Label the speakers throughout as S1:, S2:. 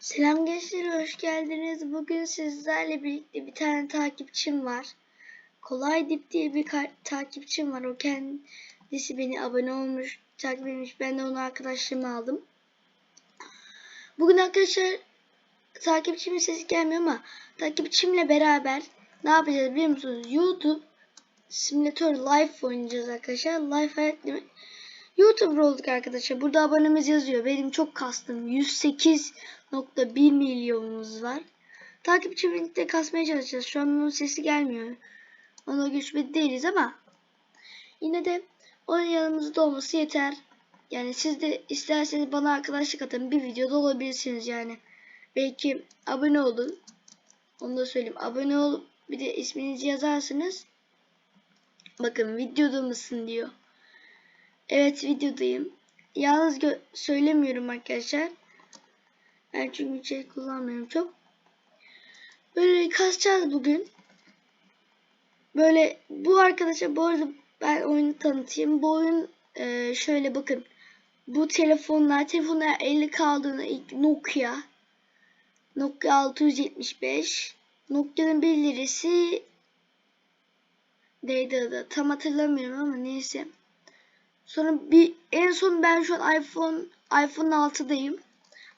S1: Selam gençler, hoş geldiniz. Bugün sizlerle birlikte bir tane takipçim var. Kolay Dip diye bir takipçim var. O kendisi beni abone olmuş, takip etmiş. Ben de onu arkadaşlığıma aldım. Bugün arkadaşlar takipçimin sesi gelmiyor ama takipçimle beraber ne yapacağız biliyor musunuz? YouTube Simulator Live oynayacağız arkadaşlar. Live hayat demek YouTuber olduk arkadaşlar. Burada abonemiz yazıyor. Benim çok kastım. 108.1 milyonumuz var. Takipçi birlikte kasmaya çalışacağız. Şu an onun sesi gelmiyor. Ona güçlü değiliz ama yine de onun yanımızda olması yeter. Yani siz de isterseniz bana arkadaşlık atın. Bir videoda olabilirsiniz yani. Belki abone olun. Onu da söyleyeyim. Abone olup bir de isminizi yazarsınız. Bakın videoda mısın diyor. Evet videodayım. Yalnız söylemiyorum arkadaşlar. Ben çünkü şey kullanmıyorum çok. Böyle kasacağız bugün. Böyle bu arkadaşa bu arada ben oyunu tanıtayım. Bu oyun e, şöyle bakın. Bu telefonlar, telefonlar 50 kaldığında ilk Nokia. Nokia 675. Nokia'nın bir lirası neydi adı? Tam hatırlamıyorum ama neyse. Sonra bir en son ben şu an iPhone iPhone 6'dayım.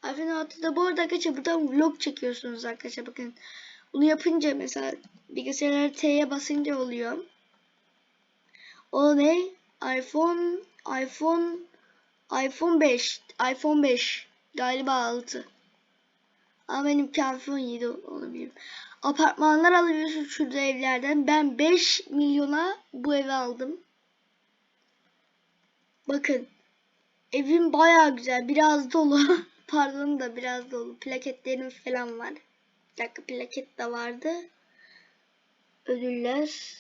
S1: iPhone 6'da bu arada arkadaşlar buradan vlog çekiyorsunuz arkadaşlar bakın. Bunu yapınca mesela bilgisayarlara T'ye basınca oluyor. O ne? iPhone iPhone iPhone 5 iPhone 5 galiba 6. Ama benimki iPhone 7 onu biliyorum. Apartmanlar alıyorsun şurada evlerden. Ben 5 milyona bu evi aldım. Bakın. Evim baya güzel. Biraz dolu. Pardon da biraz dolu. Plaketlerim falan var. Bir dakika plaket de vardı. Ödüller.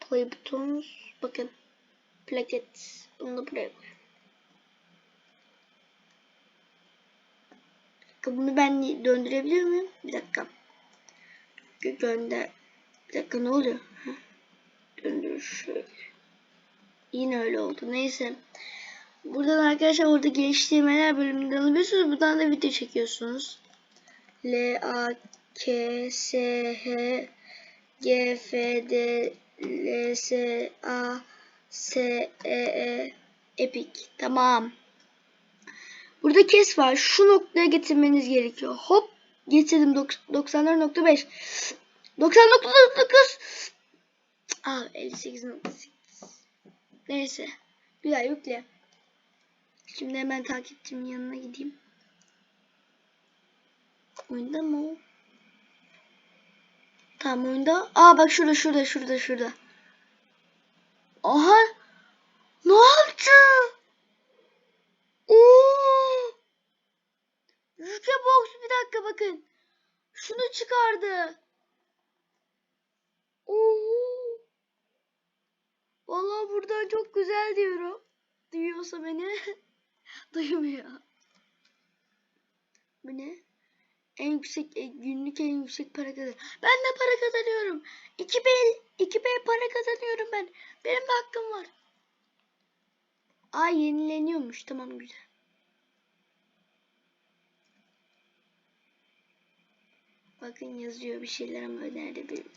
S1: Play buttons. Bakın. Plaket. Bunu da buraya koy. Bir dakika, Bunu ben döndürebiliyor muyum? Bir dakika. Gö- Gönder. Bir dakika ne oluyor? Döndür şöyle. Yine öyle oldu. Neyse. Buradan arkadaşlar orada geliştirmeler bölümünde alabiliyorsunuz. Buradan da video çekiyorsunuz. L A K S H G F D L S A S E E Epic. Tamam. Burada kes var. Şu noktaya getirmeniz gerekiyor. Hop getirdim 94.5 90.9 Aa 58.8 Neyse. Güzel yükle. Şimdi hemen takipçimin yanına gideyim. Oyunda mı o? Tamam oyunda. Aa bak şurada şurada şurada şurada. Aha. Ne yaptı? Oo. Yüke box bir dakika bakın. Şunu çıkardı. Oo. Vallahi buradan çok güzel diyorum. Duyuyorsa beni. Duymuyor. Bu ne? En yüksek e, günlük en yüksek para kazan. Ben de para kazanıyorum. 2 B 2 B para kazanıyorum ben. Benim de hakkım var. Aa yenileniyormuş. Tamam güzel. Bakın yazıyor bir şeyler ama nerede bilmiyorum.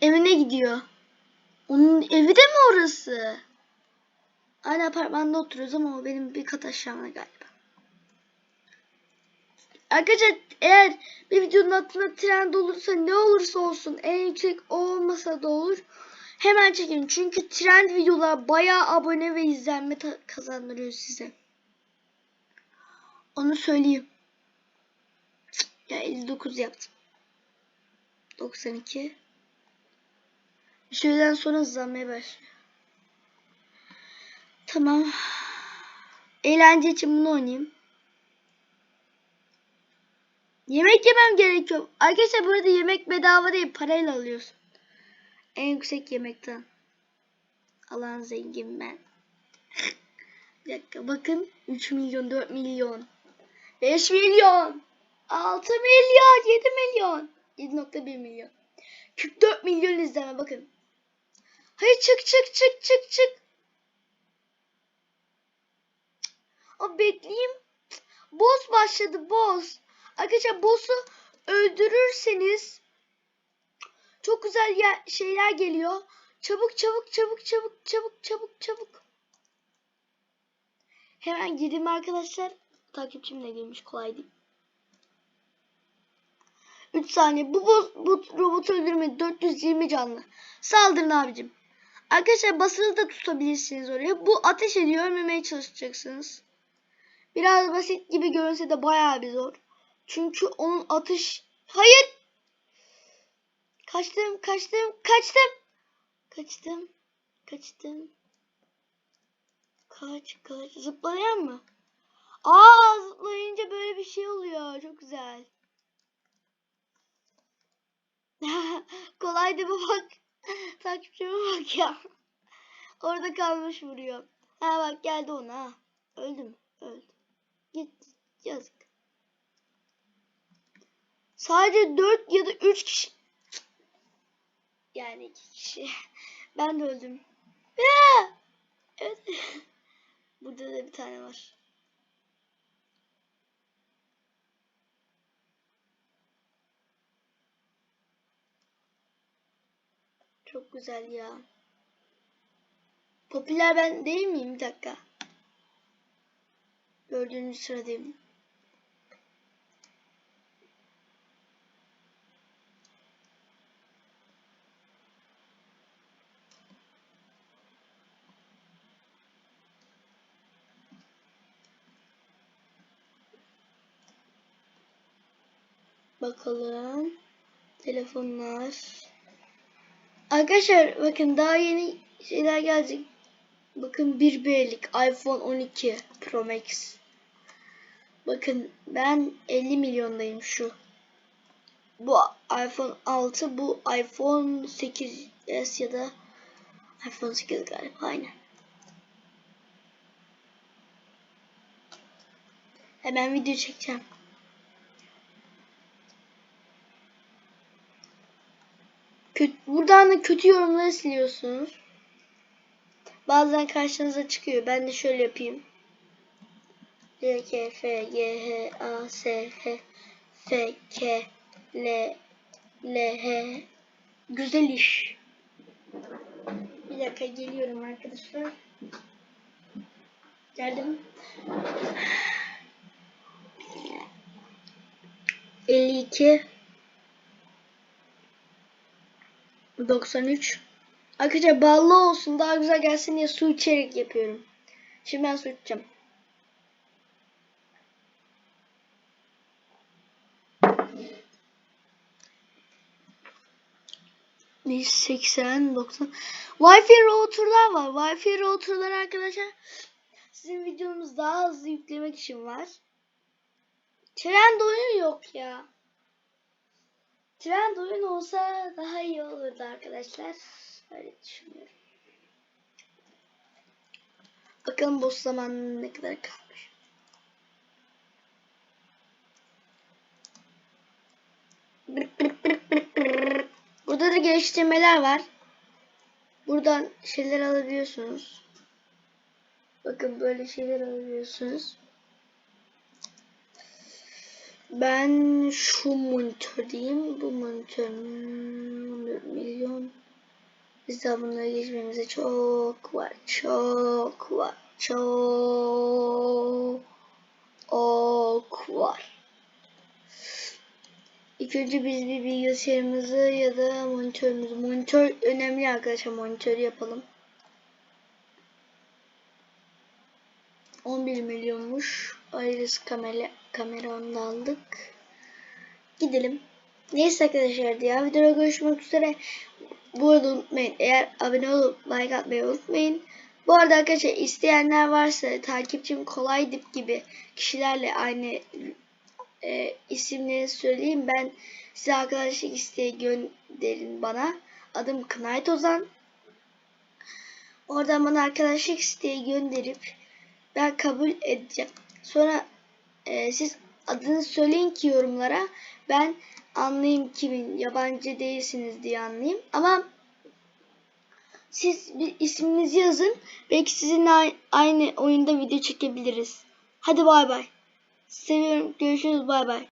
S1: Evine gidiyor. Onun evi de mi orası? Aynı apartmanda oturuyoruz ama o benim bir kat aşağımda galiba. Arkadaşlar eğer bir videonun altında trend olursa ne olursa olsun en yüksek o olmasa da olur. Hemen çekin. Çünkü trend videolar bayağı abone ve izlenme kazandırıyor size. Onu söyleyeyim. Ya 59 yaptım. 92. Bir süreden sonra hızlanmaya başlıyor. Tamam. Eğlence için bunu oynayayım. Yemek yemem gerekiyor. Arkadaşlar burada yemek bedava değil parayla alıyorsun. En yüksek yemekten. Alan zengin ben. Bir dakika bakın. 3 milyon 4 milyon. 5 milyon. 6 milyon, 7 milyon. 7.1 milyon. 44 milyon izleme bakın. Hayır çık çık çık çık çık. O bekleyeyim. Boss başladı boss. Arkadaşlar boss'u öldürürseniz çok güzel şeyler geliyor. Çabuk çabuk çabuk çabuk çabuk çabuk çabuk. Hemen girdim arkadaşlar. Takipçim de girmiş kolay değil. 3 saniye. Bu, bu robotu öldürme 420 canlı. Saldırın abicim. Arkadaşlar basılı da tutabilirsiniz oraya. Bu ateş ediyor. Ölmemeye çalışacaksınız. Biraz basit gibi görünse de bayağı bir zor. Çünkü onun atış... Hayır! Kaçtım, kaçtım, kaçtım. Kaçtım, kaçtım. Kaç, kaç. Zıplayan mı? Aa zıplayınca böyle bir şey oluyor. Çok güzel. Kolaydı bu bak. Takipçime bak ya. Orada kalmış vuruyor. Ha bak geldi ona. Öldü mü? Öldü. Git. Yazık. Sadece 4 ya da 3 kişi. Yani 2 kişi. Ben de öldüm. Evet. Burada da bir tane var. Çok güzel ya. Popüler ben değil miyim? Bir dakika. Dördüncü sıradayım. Bakalım. Telefonlar. Arkadaşlar bakın daha yeni şeyler gelecek. Bakın 1B'lik iPhone 12 Pro Max. Bakın ben 50 milyondayım şu. Bu iPhone 6, bu iPhone 8s ya da iPhone 8 galiba aynen. Hemen video çekeceğim. Kötü, buradan da kötü yorumları siliyorsunuz. Bazen karşınıza çıkıyor. Ben de şöyle yapayım. D, K, F, G, H, A, S, H, F, K, L, L, H. Güzel iş. Bir dakika geliyorum arkadaşlar. Geldim. 52 93 Arkadaşlar ballı olsun daha güzel gelsin diye su içerek yapıyorum. Şimdi ben su içeceğim. Bir 80 90 Wi-Fi router'lar var. Wi-Fi router'lar arkadaşlar sizin videonuz daha hızlı yüklemek için var. Trend oyun yok ya. Trend oyun olsa daha iyi olurdu arkadaşlar. Öyle düşünüyorum. Bakalım boss zamanı ne kadar kalmış. Burada da geliştirmeler var. Buradan şeyler alabiliyorsunuz. Bakın böyle şeyler alabiliyorsunuz. Ben şu monitör diyeyim. Bu monitör milyon. Biz daha bunları geçmemize çok var. Çok var. Çok var. İlk önce biz bir bilgisayarımızı ya da monitörümüzü. Monitör önemli arkadaşlar. Monitörü yapalım. 11 milyonmuş. Iris kamera, kameranı da aldık. Gidelim. Neyse arkadaşlar diğer videoda görüşmek üzere. Bu arada unutmayın. Eğer abone olup like atmayı unutmayın. Bu arada arkadaşlar isteyenler varsa takipçim kolay dip gibi kişilerle aynı e, isimleri söyleyeyim. Ben size arkadaşlık isteği gönderin bana. Adım Knight Ozan. Oradan bana arkadaşlık isteği gönderip ben kabul edeceğim. Sonra e, siz adını söyleyin ki yorumlara. Ben anlayayım kimin yabancı değilsiniz diye anlayayım. Ama siz bir isminizi yazın. Belki sizinle ay- aynı oyunda video çekebiliriz. Hadi bay bay. Seviyorum. Görüşürüz bay bay.